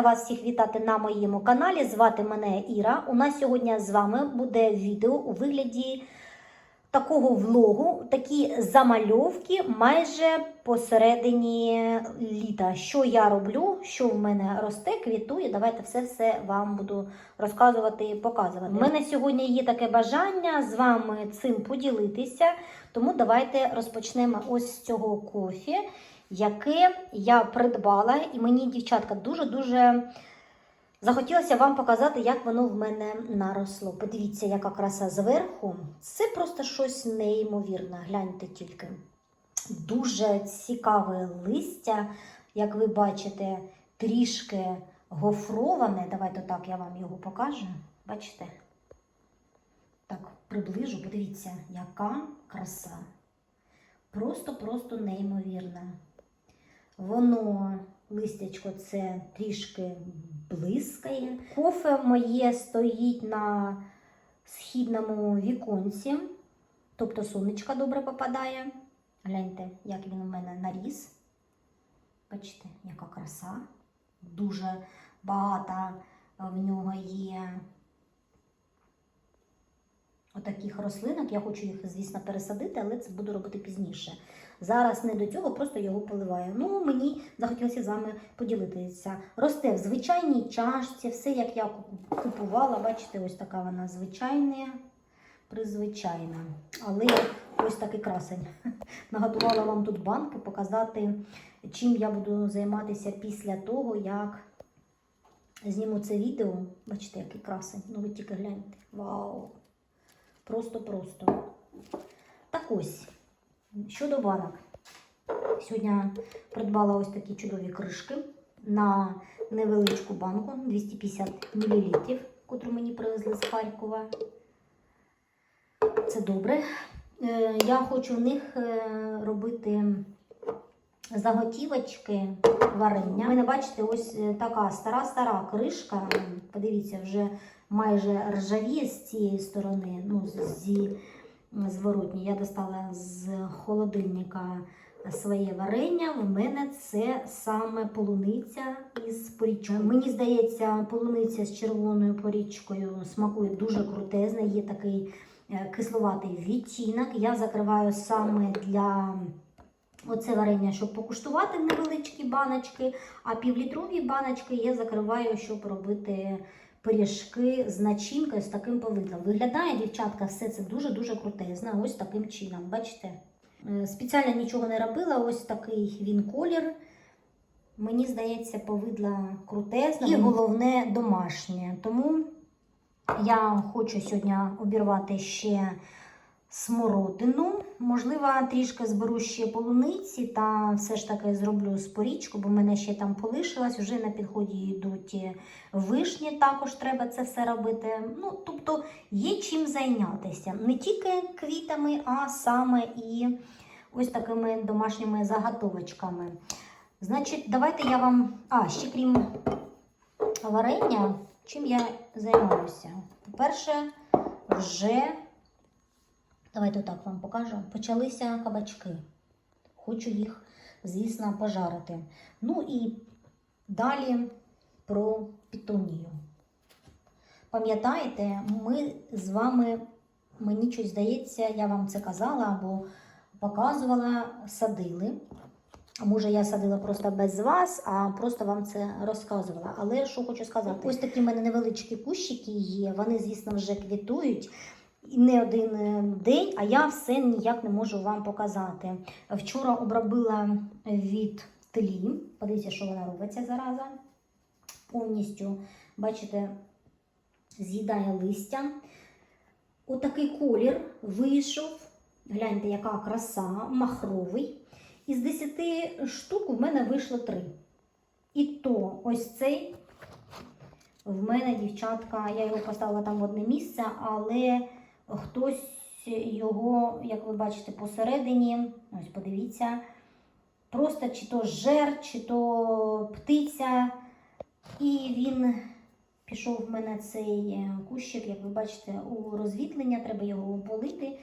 вас всіх вітати на моєму каналі. Звати мене Іра. У нас сьогодні з вами буде відео у вигляді такого влогу, такі замальовки майже посередині літа. Що я роблю, що в мене росте, квітує. Давайте все-все вам буду розказувати і показувати. У мене сьогодні є таке бажання з вами цим поділитися, тому давайте розпочнемо ось з цього кофі яке я придбала, і мені, дівчатка, дуже-дуже захотілося вам показати, як воно в мене наросло. Подивіться, яка краса зверху. Це просто щось неймовірне. Гляньте тільки. Дуже цікаве листя, як ви бачите, трішки гофроване. Давайте так я вам його покажу. Бачите? Так, приближу, подивіться, яка краса. Просто-просто неймовірне. Воно, листячко, це трішки блискає. Кофе моє стоїть на східному віконці, тобто сонечко добре попадає. Гляньте, як він у мене наріс. Бачите, яка краса. Дуже багато в нього є отаких рослинок. Я хочу їх, звісно, пересадити, але це буду робити пізніше. Зараз не до цього, просто його поливаю. Ну, мені захотілося з вами поділитися. Росте в звичайній чашці, все як я купувала. Бачите, ось така вона звичайна, призвичайна. Але ось такий красень. Наготувала вам тут банки показати, чим я буду займатися після того, як зніму це відео. Бачите, який красень. Ну ви тільки гляньте. Вау! Просто-просто. Так ось. Щодо банок. Сьогодні придбала ось такі чудові кришки на невеличку банку 250 мл, котру мені привезли з Харкова. Це добре. Е, Я хочу в них е, робити заготівочки варення. У мене, бачите, ось е, така стара-стара кришка. Подивіться, вже майже ржавіє з цієї сторони, ну, зі зворотні. Я достала з холодильника своє варення. В мене це саме полуниця із порічкою. Мені здається, полуниця з червоною порічкою смакує дуже крутезна. Є такий е, кисловатий відтінок. Я закриваю саме для оце варення, щоб покуштувати невеличкі баночки, а півлітрові баночки я закриваю, щоб робити пиріжки з начинкою з таким повидлом. Виглядає, дівчатка, все це дуже-дуже крутезно. Ось таким чином. Бачите? Е, Спеціально нічого не робила, ось такий він колір. Мені здається, повидла крутезна. І головне домашнє. Тому я хочу сьогодні обірвати ще смородину. Можливо, трішки зберу ще полуниці та все ж таки зроблю спорічку, бо в мене ще там полишилось. Вже на підході йдуть вишні, також треба це все робити. Ну, тобто є чим зайнятися. Не тільки квітами, а саме і ось такими домашніми заготовочками. Значить, давайте я вам. А, ще крім варення, чим я займаюся? По-перше, вже. Давайте отак вам покажу. Почалися кабачки. Хочу їх, звісно, пожарити. Ну і далі про пітунію. Пам'ятаєте, ми з вами, мені щось здається, я вам це казала або показувала, садили. Може, я садила просто без вас, а просто вам це розказувала. Але що хочу сказати, ось такі в мене невеличкі кущики є. Вони, звісно, вже квітують не один е, день, а я все ніяк не можу вам показати. Вчора обробила від тлі. Подивіться, що вона робиться зараза. Повністю, бачите, з'їдає листя. Отакий колір вийшов. Гляньте, яка краса, махровий. Із 10 штук в мене вийшло 3. І то ось цей в мене, дівчатка, я його поставила там в одне місце, але хтось його, як ви бачите, посередині, ось подивіться, просто чи то жер, чи то птиця. І він пішов в мене цей кущик, як ви бачите, у розвітлення, треба його полити.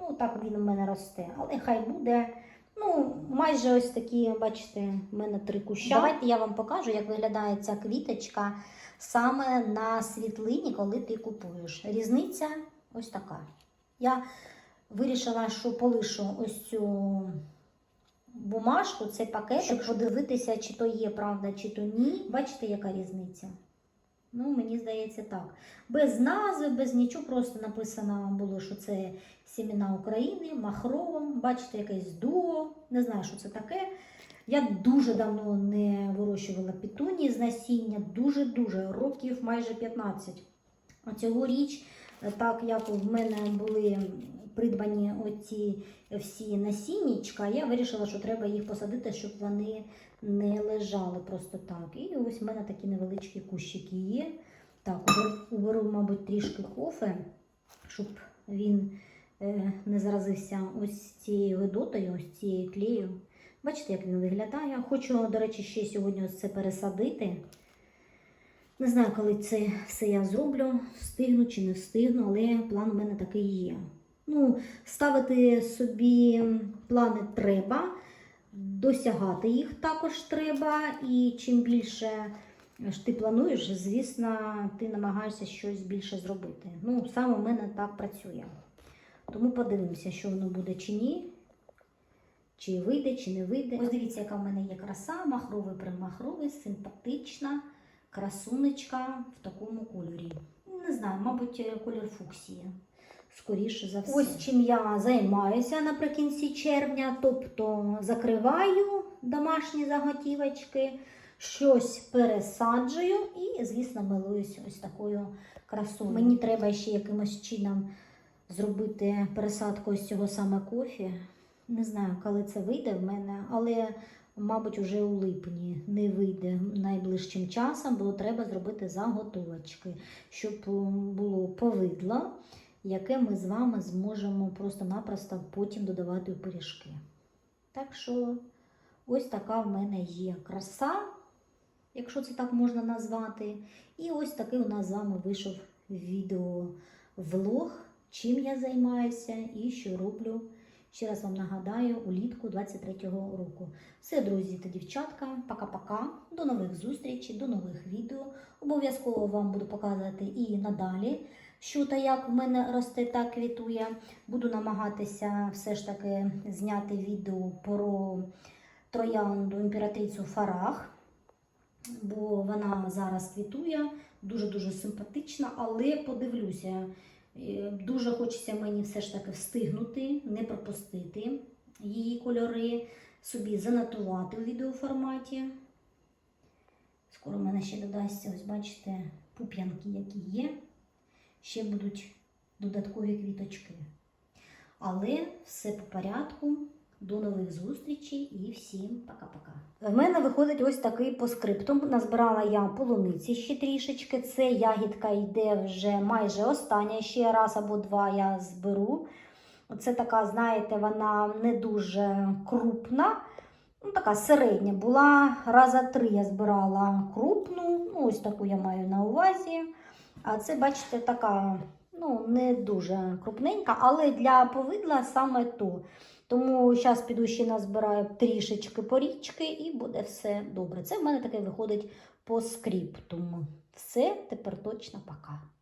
Ну, так він у мене росте. Але хай буде. Ну, майже ось такі, бачите, в мене три куща. Давайте я вам покажу, як виглядає ця квіточка саме на світлині, коли ти купуєш. Різниця ось така. Я вирішила, що полишу ось цю бумажку, цей пакет, щоб подивитися, чи то є правда, чи то ні. Бачите, яка різниця? Ну, мені здається, так. Без назви, без нічого, просто написано було, що це сімена України, махровом. Бачите, якесь дуо. Не знаю, що це таке. Я дуже давно не вирощувала пітунії з насіння, дуже-дуже, років майже 15. А цьогоріч, так як в мене були придбані оці всі насіннячка, я вирішила, що треба їх посадити, щоб вони не лежали просто так. І ось в мене такі невеличкі кущики є. Так, уберу, мабуть, трішки кофе, щоб він е, не заразився ось цією видотою, ось цією клею. Бачите, як він виглядає. Хочу, до речі, ще сьогодні це пересадити. Не знаю, коли це все я зроблю, встигну чи не встигну, але план у мене такий є. Ну, ставити собі плани треба, досягати їх також треба. І чим більше ж ти плануєш, звісно, ти намагаєшся щось більше зробити. Ну, саме в мене так працює. Тому подивимося, що воно буде чи ні. Чи вийде, чи не вийде. Ось дивіться, яка в мене є краса, махровий примахровий, симпатична красунечка в такому кольорі. Не знаю, мабуть, колір фуксії. Скоріше за все. Ось чим я займаюся наприкінці червня, тобто закриваю домашні заготівочки, щось пересаджую і, звісно, милуюсь ось такою красою. Мені треба ще якимось чином зробити пересадку ось цього саме кофі. Не знаю, коли це вийде в мене, але, мабуть, уже у липні не вийде найближчим часом, бо треба зробити заготовочки, щоб було повидло, яке ми з вами зможемо просто-напросто потім додавати у пиріжки. Так що ось така в мене є краса, якщо це так можна назвати. І ось такий у нас з вами вийшов відео-влог, чим я займаюся і що роблю. Ще раз вам нагадаю, улітку 23-го року. Все, друзі та дівчатка, пока-пока. До нових зустрічей, до нових відео. Обов'язково вам буду показувати і надалі, що та як в мене росте та квітує. Буду намагатися все ж таки зняти відео про троянду імператрицю Фарах, бо вона зараз квітує, дуже-дуже симпатична, але подивлюся. Е, Дуже хочеться мені все ж таки встигнути, не пропустити її кольори, собі занотувати у відеоформаті. Скоро в мене ще додасться, ось бачите, пуп'янки, які є. Ще будуть додаткові квіточки. Але все по порядку. До нових зустрічей і всім пока-пока. В мене виходить ось такий по скриптум. Назбирала я полуниці ще трішечки. Це ягідка йде вже майже остання. Ще раз або два я зберу. Оце така, знаєте, вона не дуже крупна. Ну, така середня була. Раза три я збирала крупну. Ну, ось таку я маю на увазі. А це, бачите, така ну, не дуже крупненька, але для повидла саме то. Тому зараз піду ще назбираю трішечки порічки і буде все добре. Це в мене таке виходить по скріптуму. Все, тепер точно пока.